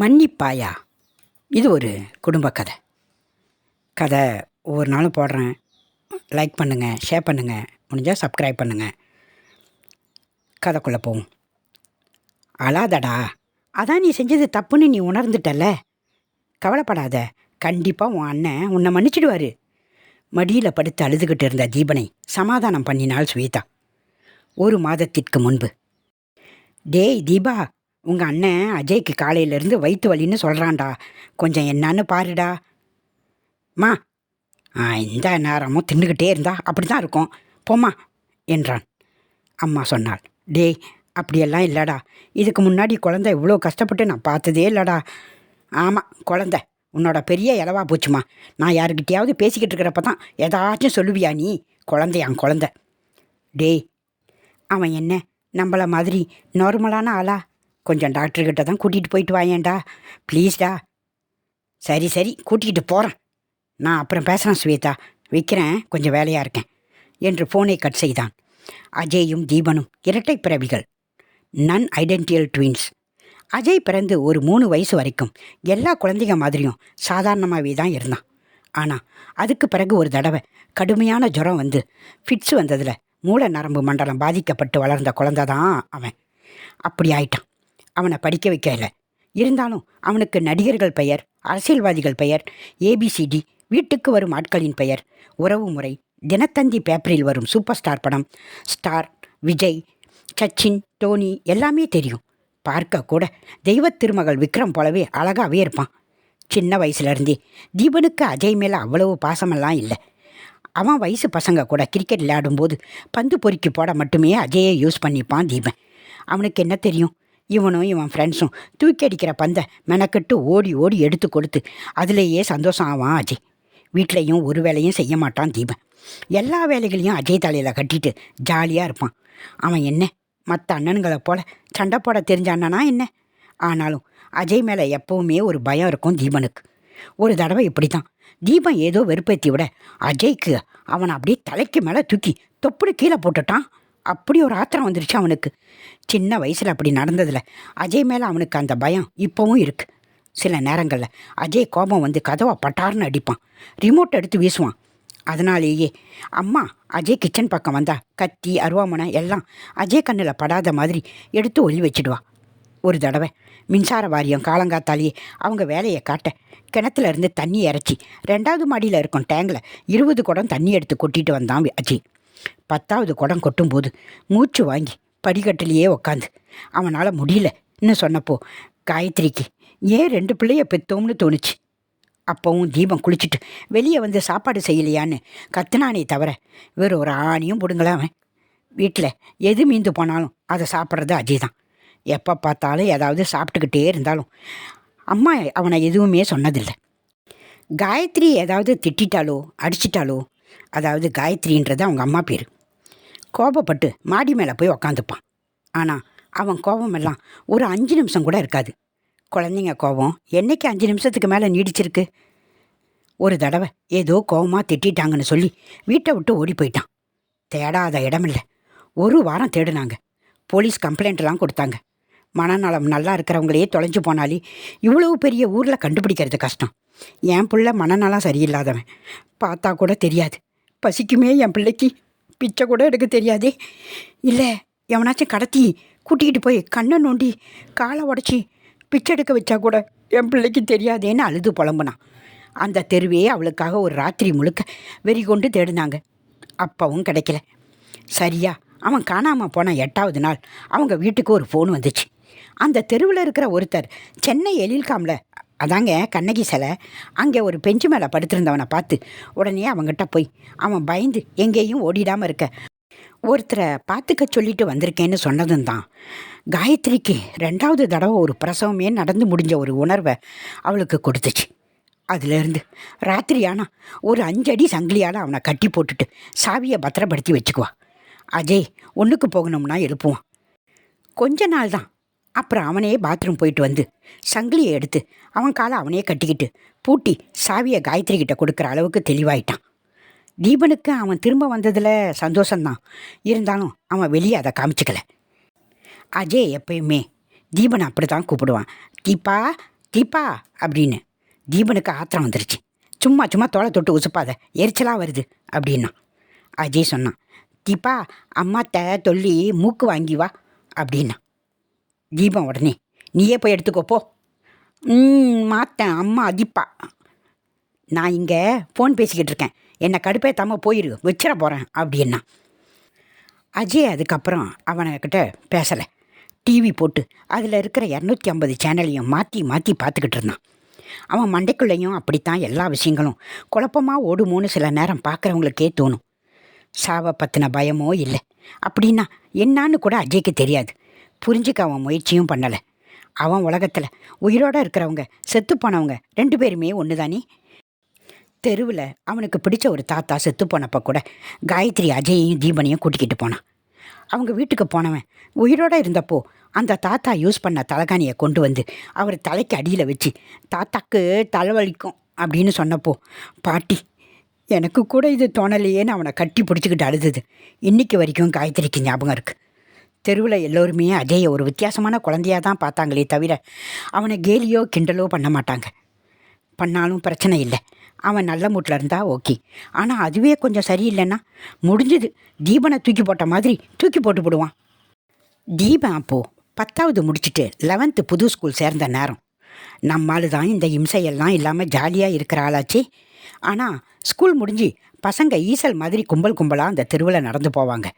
மன்னிப்பாயா? இது ஒரு குடும்ப கதை. கதை ஒவ்வொரு நாளும் போடுறேன். லைக் பண்ணுங்கள் ஷேர் பண்ணுங்கள் முடிஞ்சால் சப்ஸ்கிரைப் பண்ணுங்கள் கதைக்குள்ளே போவோம். அழாதடா. அதான் நீ செஞ்சது தப்புன்னு நீ உணர்ந்துட்டல்ல? கவலைப்படாத. கண்டிப்பாக உன் அண்ணன் உன்னை மன்னிச்சிடுவார். மடியில் படுத்து அழுதுகிட்டு இருந்த தீபனை சமாதானம் பண்ணினாள் ஸ்வேதா. ஒரு மாதத்திற்கு முன்பு. டேய் தீபா உங்கள் அண்ணன் அஜய்க்கு காலையிலேருந்து வயிற்று வலின்னு சொல்கிறான்டா கொஞ்சம் என்னான்னு பாருடா. மா ஆ இந்த நேரமும் தின்னுக்கிட்டே இருந்தா அப்படி தான் இருக்கும். போம்மா என்றான். அம்மா சொன்னாள் டேய் அப்படியெல்லாம் இல்லைடா. இதுக்கு முன்னாடி குழந்தை இவ்வளோ கஷ்டப்பட்டு நான் பார்த்ததே இல்லைடா. ஆமாம் குழந்த. உன்னோட பெரிய இலவா போச்சுமா. நான் யாருக்கிட்டையாவது பேசிக்கிட்டு இருக்கிறப்ப தான் ஏதாச்சும் சொல்லுவியா நீ? குழந்தையான் குழந்த. டேய் அவன் என்ன? நம்மள மாதிரி நார்மலான ஆளா? கொஞ்சம் டாக்டர்கிட்ட தான் கூட்டிகிட்டு போயிட்டு வாயேன்டா. ப்ளீஸ்டா சரி சரி கூட்டிகிட்டு போகிறேன் நான் அப்புறம் பேசுகிறேன் ஸ்வேதா. வைக்கிறேன் கொஞ்சம் வேலையாக இருக்கேன் என்று ஃபோனை கட் செய்தான். அஜயும் தீபனும் இரட்டை பிறவிகள். நன் ஐடென்டியல் ட்வின்ஸ் அஜய் பிறந்து ஒரு மூணு வயசு வரைக்கும் எல்லா குழந்தைங்க மாதிரியும் சாதாரணமாகவே தான் இருந்தான். ஆனால் அதுக்கு பிறகு ஒரு தடவை கடுமையான ஜுரம் வந்து ஃபிட்ஸ் வந்ததில் மூளை நரம்பு மண்டலம் பாதிக்கப்பட்டு வளர்ந்த குழந்தை தான் அவன். அப்படி ஆயிட்டான். அவனை படிக்க வைக்கல. இருந்தாலும் அவனுக்கு நடிகர்கள் பெயர் அரசியல்வாதிகள் பெயர் ஏபிசிடி வீட்டுக்கு வரும் ஆட்களின் பெயர் உறவு முறை தினத்தந்தி பேப்பரில் வரும் சூப்பர் ஸ்டார் படம் ஸ்டார் விஜய் சச்சின் டோனி எல்லாமே தெரியும். பார்க்க கூட தெய்வத் திருமகள் விக்ரம் போலவே அழகாவே இருப்பான். சின்ன வயசுலேருந்தே தீபனுக்கு அஜய் மேலே அவ்வளவு பாசமெல்லாம் இல்லை. அவன் வயசு பசங்க கூட கிரிக்கெட் விளையாடும்போது பந்து பொறுக்கி போட மட்டுமே அஜயை யூஸ் பண்ணிப்பான் தீபன். அவனுக்கு என்ன தெரியும்? இவனும் இவன் ஃப்ரெண்ட்ஸும் தூக்கி அடிக்கிற பந்தை மெனக்கெட்டு ஓடி ஓடி எடுத்து கொடுத்து அதுலேயே சந்தோஷம் ஆவான் அஜய். வீட்லேயும் ஒரு வேலையும் செய்ய மாட்டான் தீபன். எல்லா வேலைகளையும் அஜய் தலையில் கட்டிட்டு ஜாலியாக இருப்பான். அவன் என்ன? மற்ற அண்ணனுங்களை போல சண்டை போட தெரிஞ்ச அண்ணனா என்ன? ஆனாலும் அஜய் மேலே எப்பவுமே ஒரு பயம் இருக்கும் தீபனுக்கு. ஒரு தடவை இப்படி தான் தீபன் ஏதோ வெறுப்பேத்தி விட அஜய்க்கு அவனை அப்படியே தலைக்கு மேலே தூக்கி தொப்புடு கீழே போட்டுட்டான். அப்படி ஒரு ஆத்திரம் வந்துருச்சு அவனுக்கு. சின்ன வயசில் அப்படி நடந்ததில். அஜய் மேலே அவனுக்கு அந்த பயம் இப்போவும் இருக்குது சில நேரங்களில் அஜய் கோபம் வந்து கதவை பட்டார்னு அடிப்பான். ரிமோட் எடுத்து வீசுவான். அதனாலேயே அம்மா அஜய் கிச்சன் பக்கம் வந்தா கத்தி அருவாமனை எல்லாம் அஜய் கண்ணில் படாத மாதிரி எடுத்து ஒளி வச்சிடுவா. ஒரு தடவை மின்சார வாரியம் காலங்காத்தாலேயே அவங்க வேலையை காட்ட கிணத்துல இருந்து தண்ணி இறச்சி ரெண்டாவது மாடியில் இருக்கும் டேங்கில் இருபது குடம் தண்ணி எடுத்து கொட்டிட்டு வந்தான் அஜய். பத்தாவது குடம் கொட்டும்போது மூச்சு வாங்கி படிக்கட்டிலேயே உக்காந்து. அவனால் முடியலன்னு சொன்னப்போ காயத்ரிக்கு ஏன் ரெண்டு பிள்ளைய பெத்தோம்னு தோணுச்சு? அப்போவும் தீபம் குளிச்சுட்டு வெளியே வந்து சாப்பாடு செய்யலையான்னு கத்துனானே தவிர வேறு ஒரு ஆணியும் பிடுங்கல அவன். வீட்டில் எது மீந்து போனாலும் அதை சாப்பிட்றது அஜய் தான் எப்போ பார்த்தாலும் ஏதாவது சாப்பிட்டுக்கிட்டே இருந்தாலும் அம்மா அவனை எதுவுமே சொன்னதில்லை. காயத்ரி ஏதாவது திட்டிட்டாலோ அடிச்சிட்டாலோ அதாவது காயத்ரின்றது அவங்க அம்மா பேர். கோபப்பட்டு மாடி மேலே போய் உக்காந்துப்பான். ஆனால் அவன் கோபமெல்லாம் ஒரு அஞ்சு நிமிஷம் கூட இருக்காது. குழந்தைங்க கோபம் என்றைக்கு அஞ்சு நிமிஷத்துக்கு மேலே நீடிச்சிருக்கு? ஒரு தடவை ஏதோ கோபமாக திட்டிட்டாங்கன்னு சொல்லி வீட்டை விட்டு ஓடி போயிட்டான். தேடாத இடமில்லை. ஒரு வாரம் தேடினாங்க. போலீஸ் கம்ப்ளைண்ட்லாம் கொடுத்தாங்க. மனநலம் நல்லா இருக்கிறவங்களையே தொலைஞ்சு போனாலே இவ்வளவு பெரிய ஊரில் கண்டுபிடிக்கிறது கஷ்டம். என் பிள்ளை மனநலம் சரியில்லாதவன். பார்த்தா கூட தெரியாது. பசிக்குமே என் பிள்ளைக்கு. பிச்சை கூட எடுக்க தெரியாதே. இல்லை எவனாச்சும் கடத்தி கூட்டிகிட்டு போய் கண்ணை நோண்டி காலை உடச்சி பிச்சை எடுக்க வச்சா கூட என் பிள்ளைக்கு தெரியாதேன்னு அழுது புலம்புனான். அந்த தெருவே அவளுக்காக ஒரு ராத்திரி முழுக்க வெறி கொண்டு தேடினாங்க. அப்பவும் கிடைக்கல. சரியா அவன் காணாமல் போன எட்டாவது நாள் அவங்க வீட்டுக்கு ஒரு ஃபோன் வந்துச்சு. அந்த தெருவில் இருக்கிற ஒருத்தர் சென்னை எழில்காமில் அதாங்க கண்ணகி சிலை. அங்கே ஒரு பெஞ்சு மேலே படுத்திருந்தவனை பார்த்து உடனே அவங்ககிட்ட போய் அவன் பயந்து எங்கேயும் ஓடிடாமல் இருக்க. ஒருத்தரை பார்த்துக்க சொல்லிட்டு வந்திருக்கேன்னு சொன்னதும் தான். காயத்ரிக்கு ரெண்டாவது தடவை ஒரு பிரசவமே நடந்து முடிஞ்ச ஒரு உணர்வை அவளுக்கு கொடுத்துச்சு. அதுலேருந்து ராத்திரி ஆனால் ஒரு அஞ்சடி சங்கிலியால் அவனை கட்டி போட்டுட்டு சாவியை பத்திரப்படுத்தி வச்சுக்குவா. அஜய் ஒன்றுக்கு போகணும்னா எழுப்புவான். கொஞ்ச நாள் தான் அப்புறம் அவனே பாத்ரூம் போயிட்டு வந்து சங்கிலியை எடுத்து அவன் காலை அவனே கட்டிக்கிட்டு பூட்டி சாவியை காயத்ரி கிட்ட கொடுக்குற அளவுக்கு தெளிவாயிட்டான். தீபனுக்கு அவன் திரும்ப வந்ததில் சந்தோஷம்தான். இருந்தாலும் அவன் வெளியே அதை காமிச்சிக்கல. அஜய் எப்பயுமே தீபனை அப்படி தான் கூப்பிடுவான். தீபா தீபா அப்படின்னு. தீபனுக்கு ஆத்திரம் வந்துருச்சு. சும்மா சும்மா தோலை தொட்டு உசுப்பாத எரிச்சலாக வருது அப்படின்னா. அஜய் சொன்னான் தீபா அம்மாத்த தொல்லி மூக்கு வாங்கி வா அப்படின்னா. தீபம் உடனே. நீயே போய் எடுத்துக்கோ போ. மாத்தேன். அம்மா அதிப்பா நான் இங்கே ஃபோன் பேசிக்கிட்டு இருக்கேன். என்னை கடுப்பேத்தாமல் போயிரு. வச்சிட போகிறேன் அப்படின்னா. அஜய் அதுக்கப்புறம் அவனக்கிட்ட பேசலை. டிவி போட்டு அதில் இருக்கிற இரநூத்தி ஐம்பது சேனலையும் மாற்றி மாற்றி பார்த்துக்கிட்டு இருந்தான். அவன் மண்டைக்குள்ளேயும் அப்படித்தான் எல்லா விஷயங்களும். குழப்பமாக ஓடுமோன்னு சில நேரம் பார்க்குறவங்களுக்கே தோணும். சாவை பற்றின பயமோ இல்லை. அப்படின்னா என்னான்னு கூட அஜய்க்கு தெரியாது. புரிஞ்சுக்க அவன் முயற்சியும் பண்ணலை. அவன் உலகத்தில் உயிரோடு இருக்கிறவங்க செத்து போனவங்க ரெண்டு பேருமே ஒன்று தானே தெருவில் அவனுக்கு பிடிச்ச ஒரு தாத்தா செத்து போனப்போ கூட காயத்ரி அஜயையும் தீபனையும் கூட்டிக்கிட்டு போனான். அவங்க வீட்டுக்கு போனவன் உயிரோடு இருந்தப்போ அந்த தாத்தா யூஸ் பண்ண தலைகாணியை கொண்டு வந்து அவர் தலைக்கு அடியில் வச்சு தாத்தாக்கு தலைவலிக்கும் அப்படின்னு சொன்னப்போ பாட்டி எனக்கு கூட இது தோணலையேன்னு அவனை கட்டி பிடிச்சிக்கிட்டு அழுதுது. இன்றைக்கி வரைக்கும் காயத்ரிக்கு ஞாபகம் இருக்குது தெருவில் எல்லோருமே அஜயை ஒரு வித்தியாசமான குழந்தையாக தான் பார்த்தாங்களே தவிர அவனை கேலியோ கிண்டலோ பண்ண மாட்டாங்க. பண்ணாலும் பிரச்சனை இல்லை. அவன் நல்ல மூட்டில் இருந்தா ஓகே. ஆனால் அதுவே கொஞ்சம் சரியில்லைன்னா முடிஞ்சது தீபனை தூக்கி போட்ட மாதிரி தூக்கி போட்டு போடுவான். தீபன் அப்போது பத்தாவது முடிச்சுட்டு லெவன்த்து புது ஸ்கூல் சேர்ந்த நேரம். நம்மால் தான் இந்த இம்சையெல்லாம் இல்லாமல் ஜாலியாக இருக்கிற ஆளாச்சு. ஆனால் ஸ்கூல் முடிஞ்சு பசங்க ஈசல் மாதிரி கும்பல் கும்பலாக அந்த தெருவில் நடந்து போவாங்க.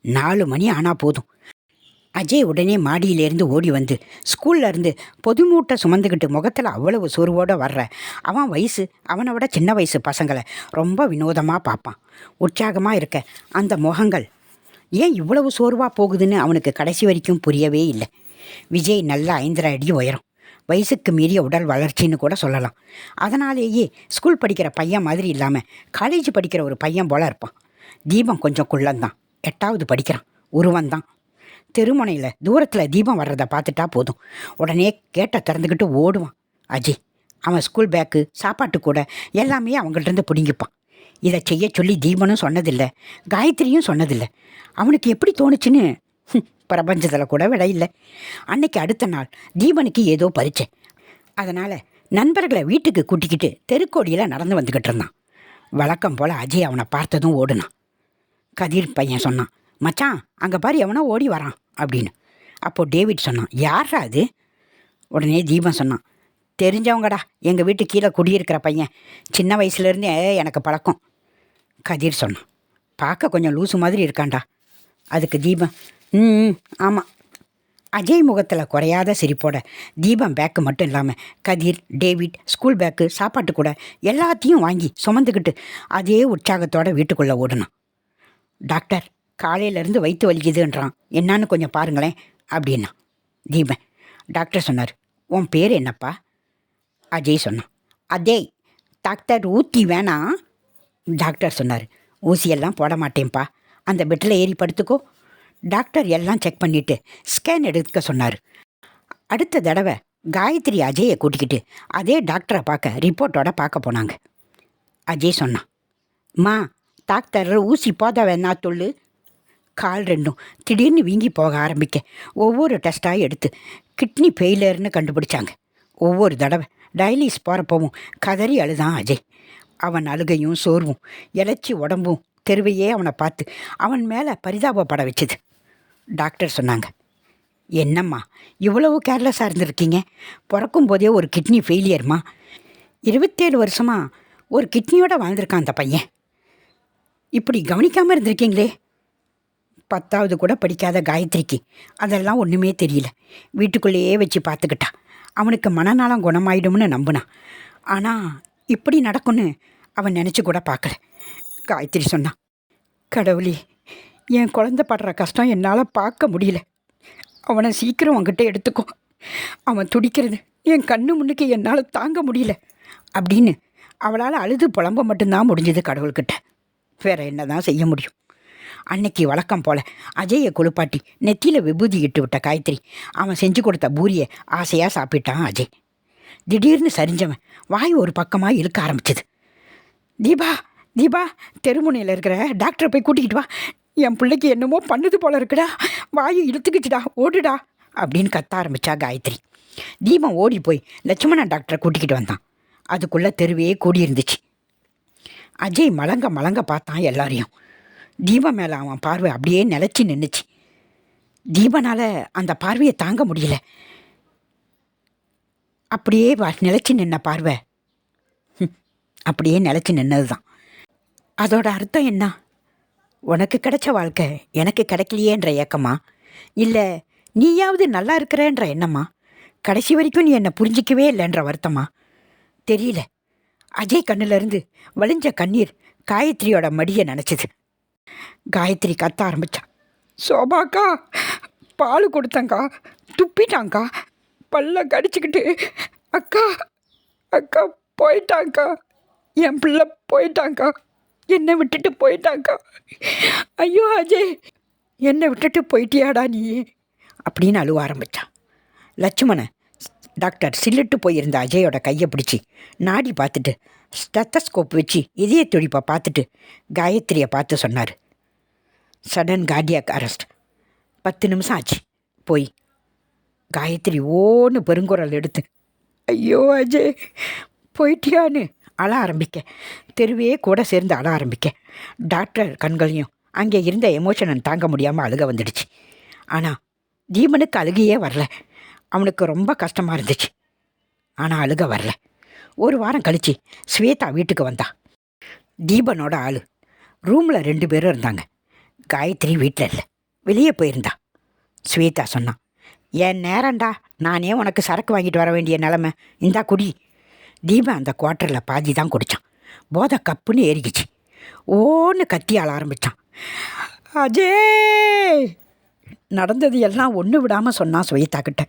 நாலு மணி ஆனால் போதும். அஜய் உடனே மாடியிலேருந்து ஓடி வந்து ஸ்கூல்ல இருந்து பொது மூட்டை சுமந்துக்கிட்டு முகத்தில் அவ்வளவு சோர்வோடு வர்ற. அவன் வயசு அவனை விட சின்ன வயசு பசங்களை ரொம்ப வினோதமாக பார்ப்பான். உற்சாகமாக இருக்க அந்த முகங்கள். ஏன் இவ்வளவு சோர்வாக போகுதுன்னு அவனுக்கு கடைசி வரைக்கும் புரியவே இல்லை. விஜய் நல்ல ஐந்தரை அடி உயரும். வயசுக்கு மீறிய உடல் வளர்ச்சின்னு கூட சொல்லலாம். அதனாலேயே ஸ்கூல் படிக்கிற பையன் மாதிரி இல்லாமல் காலேஜ் படிக்கிற ஒரு பையன் போல இருப்பான். தீபம் கொஞ்சம் குள்ளந்தான். எட்டாவது படிக்கிறான். உருவந்தான் தெருமுனையில் தூரத்தில் தீபம் வர்றதை பார்த்துட்டா போதும். உடனே கேட்டை திறந்துக்கிட்டு ஓடுவான். அஜய் அவன் ஸ்கூல் பேக்கு சாப்பாட்டு கூட எல்லாமே அவங்கள்ட்ட பிடுங்கிப்பான். இதை செய்ய சொல்லி தீபனும் சொன்னதில்லை. காயத்ரியும் சொன்னதில்லை. அவனுக்கு எப்படி தோணுச்சுன்னு பிரபஞ்சத்தில் கூட விட இல்லை. அன்னைக்கு அடுத்த நாள் தீபனுக்கு ஏதோ பரீட்சை. அதனால் நண்பர்களை வீட்டுக்கு கூட்டிக்கிட்டு தெருக்கோடியில் நடந்து வந்துக்கிட்டு இருந்தான். வழக்கம் போல் அஜய் அவனை பார்த்ததும் ஓடுனான். கதிர் பையன் சொன்னான் மச்சான் அங்கே பாரு எவனோ ஓடி வரான் அப்படின்னு. அப்போது டேவிட் சொன்னான் யாரா அது? உடனே தீபன் சொன்னான் தெரிஞ்சவங்கடா எங்கள் வீட்டு கீழே குடியிருக்கிற பையன். சின்ன வயசுலேருந்தே எனக்கு பழக்கம். கதிர் சொன்னான் பார்க்க கொஞ்சம் லூசு மாதிரி இருக்கான்டா. அதுக்கு தீபம் ம் ஆமாம் அஜய் முகத்தில் குறையாத சிரிப்போட தீபம் பேக்கு மட்டும் இல்லாமல் கதிர் டேவிட் ஸ்கூல் பேக்கு சாப்பாட்டு கூட எல்லாத்தையும் வாங்கி சுமந்துக்கிட்டு அதே உற்சாகத்தோட வீட்டுக்குள்ளே ஓடணும் டாக்டர் காலையிலேருந்து வயிற்று வலிக்குதுன்றான். என்னான்னு கொஞ்சம் பாருங்களேன் அப்படின்னா. தீபன் டாக்டர் சொன்னார் உன் பேர் என்னப்பா? அஜய் சொன்னான் அதே டாக்டர் ஊத்தி வேணாம் டாக்டர் சொன்னார் ஊசியெல்லாம் போட மாட்டேன்ப்பா அந்த பெட்டில் ஏறி படுத்துக்கோ. டாக்டர் எல்லாம் செக் பண்ணிவிட்டு ஸ்கேன் எடுக்க சொன்னார். அடுத்த தடவை காயத்ரி அஜயை கூட்டிக்கிட்டு அதே டாக்டரை பார்க்க ரிப்போர்ட்டோட பார்க்க போனாங்க. அஜய் சொன்னான் மா டாக்டர் ஊசி போத வேணா சொல்லு? கால் ரெண்டும். திடீர்னு வீங்கி போக ஆரம்பிக்க. ஒவ்வொரு டெஸ்ட்டாக எடுத்து கிட்னி ஃபெயிலியர்னு கண்டுபிடிச்சாங்க. ஒவ்வொரு தடவை. டயலிஸ் போகிறப்பவும் கதறி அழுதான் அஜய். அவன் அழுகையும் சோர்வும். இளைச்சி உடம்பும் தெருவையே அவனை பார்த்து அவன் மேலே பரிதாபப்பட வச்சுது. டாக்டர் சொன்னாங்க என்னம்மா இவ்வளவு கேர்லெஸ்ஸாக இருந்திருக்கீங்க? பிறக்கும் போதே ஒரு கிட்னி ஃபெயிலியர்மா? இருபத்தேழு வருஷமாக ஒரு கிட்னியோட வாழ்ந்திருக்கான் அந்த பையன். இப்படி கவனிக்காமல் இருந்திருக்கீங்களே? பத்தாவது கூட படிக்காத காயத்ரிக்கு. அதெல்லாம் ஒன்றுமே தெரியல. வீட்டுக்குள்ளேயே வச்சு பார்த்துக்கிட்டா. அவனுக்கு மனநலம் குணமாயிடும்னு நம்பினான் ஆனால் இப்படி நடக்கும்னு அவன் நினச்சி கூட பார்க்கல. காயத்ரி சொன்னான் கடவுளே என் குழந்தை படுற கஷ்டம் என்னால் பார்க்க முடியல. அவனை சீக்கிரம் உன்கிட்ட எடுத்துக்கோ. அவன் துடிக்கிறது என் கண்ணு முன்னுக்கு என்னால் தாங்க முடியல. அப்படின்னு அவளால் அழுது புலம்ப மட்டும்தான் முடிஞ்சது கடவுள்கிட்ட. வேற என்ன தான் செய்ய முடியும்? அன்னைக்கு வழக்கம் போல அஜயை குளிப்பாட்டி நெத்தியில் விபூதி இட்டு விட்ட காயத்ரி அவன் செஞ்சு கொடுத்த பூரியை ஆசையாக சாப்பிட்டான் அஜய். திடீர்னு சரிஞ்சவன் வாய் ஒரு பக்கமாக இழுக்க ஆரம்பிச்சது. தீபா தீபா தெருமுனையில் இருக்கிற டாக்டரை போய் கூட்டிக்கிட்டு வா. என் பிள்ளைக்கு என்னமோ பண்ணுது போல இருக்குடா. வாயை இழுத்துக்கிச்சுடா ஓடுடா அப்படின்னு கத்த ஆரம்பித்தா காயத்ரி. தீபம் ஓடி போய் லட்சுமணன் டாக்டரை கூட்டிக்கிட்டு வந்தான். அதுக்குள்ளே தெருவே கூடியிருந்துச்சு. அஜய் மலங்க மலங்க பார்த்தான் எல்லாரையும். தீபம் மேலே அவன் பார்வை அப்படியே நிலச்சி நின்றுச்சு தீபனால் அந்த பார்வையை தாங்க முடியல. அப்படியே நிலச்சி நிலைச்சு நின்ன பார்வை. அப்படியே நிலச்சி நின்னது தான் அதோட அர்த்தம் என்ன? உனக்கு கிடைச்ச வாழ்க்கை எனக்கு கிடைக்கலையேன்ற ஏக்கமா? இல்லை நீயாவது நல்லா இருக்கிறேன்ற எண்ணமா? கடைசி வரைக்கும் நீ என்னை புரிஞ்சிக்கவே இல்லைன்ற வருத்தமா? தெரியல. அஜய் கண்ணிலிருந்து வழிஞ்ச கண்ணீர் காயத்ரியோட மடியை நினச்சிது. காயத்ரி கத்த ஆரம்பித்தான் சோபாக்கா பால் கொடுத்தங்கா துப்பிட்டாங்க்கா பல்ல கடிச்சிக்கிட்டு அக்கா அக்கா போயிட்டாங்க்கா என் பிள்ளை போயிட்டாங்க்கா என்னை விட்டுட்டு போயிட்டாங்க்கா ஐயோ அஜய் என்னை விட்டுட்டு போயிட்டியாடா நீ? அப்படின்னு அழுவ ஆரம்பிச்சான் லட்சுமணன் டாக்டர் சில்லிட்டு போயிருந்த அஜயோட கையை பிடிச்சி நாடி பார்த்துட்டு ஸ்டெத்தஸ்கோப் வச்சு இதய துடிப்பை பார்த்துட்டு காயத்ரியை பார்த்து சொன்னார். சடன் கார்டியாக் அரெஸ்ட் பத்து நிமிஷம் ஆச்சு. போய் காயத்ரி ஓன்னு பெருங்குரல் எடுத்து ஐயோ அஜய் போயிட்டியான்னு அழ ஆரம்பிக்க. தெருவே கூட சேர்ந்து அழ ஆரம்பிக்க. டாக்டர் கண்களையும் அங்கே இருந்த எமோஷனை தாங்க முடியாமல் அழுக வந்துடுச்சு. ஆனால் தீமனுக்கு அழுகையே வரல. அவனுக்கு ரொம்ப கஷ்டமாக இருந்துச்சு. ஆனால் அழுக வரல. ஒரு வாரம் கழிச்சு ஸ்வேதா வீட்டுக்கு வந்தா. தீபனோட ஆள். ரூமில் ரெண்டு பேரும் இருந்தாங்க. காயத்ரி வீட்டில் இல்லை. வெளியே போயிருந்தா. ஸ்வேதா சொன்னான் என் நேரம்டா. நானே உனக்கு சரக்கு வாங்கிட்டு வர வேண்டிய நிலமை. இந்தா குடி. தீபன் அந்த குவார்ட்டரில் பாதி தான் குடித்தான் போதை கப்புன்னு ஏறிக்கிச்சு. ஓன்னு கத்தி ஆள ஆரம்பித்தான் அஜே! நடந்தது எல்லாம் ஒன்று விடாமல் சொன்னான் ஸ்வேதா கிட்ட.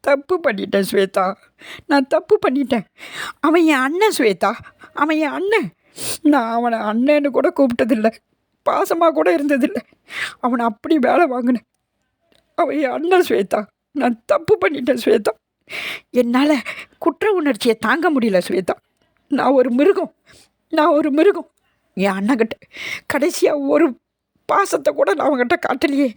தப்பு பண்ணிட்டேன் ஸ்வேதா. நான் தப்பு பண்ணிட்டேன். அவன் என் அண்ணன் ஸ்வேதா. அவன் என் அண்ணன். நான் அவனை அண்ணன்னு கூட கூப்பிட்டதில்லை. பாசமாக கூட இருந்ததில்லை. அவனை அப்படி வேலை வாங்கினேன் அவன் என் அண்ணன் ஸ்வேதா. நான் தப்பு பண்ணிட்டேன் ஸ்வேதா. என்னால் குற்ற உணர்ச்சியை தாங்க முடியல ஸ்வேதா. நான் ஒரு மிருகம். நான் ஒரு மிருகம். என் அண்ணங்கிட்ட கடைசியாக ஒரு பாசத்தை கூட நான் அவன்கிட்ட காட்டலையே.